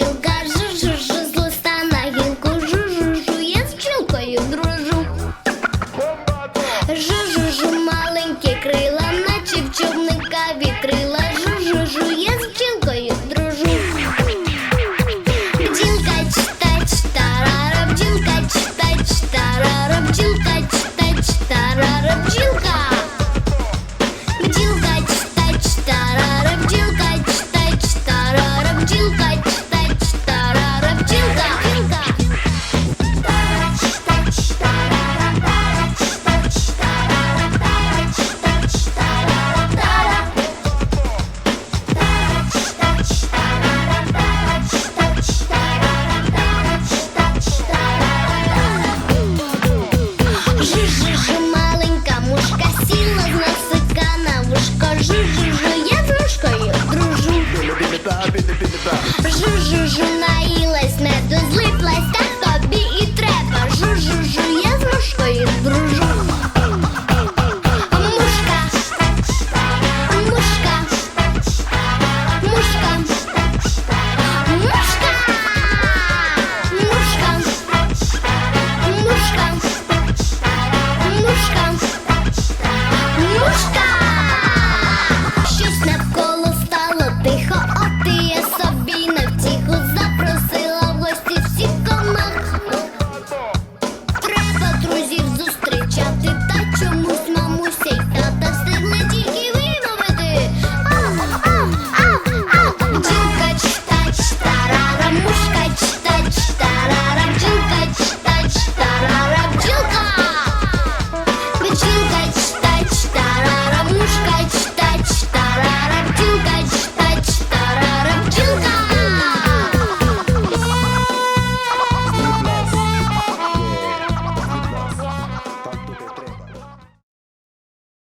листа, жу-жу-жу з на гілку, жу-жу-жу, я з бджілкою дружу. Жу-жу-жу, маленькі крила, наче в човника вітрила. Жу-жу-жу, з бджілкою дружу. Бджілка читач, тарара, бджілка читач, тарара, бджілка читач, тарара, бджілка. Бджілка читач, тарара, жужу наїлась, меду злиплась.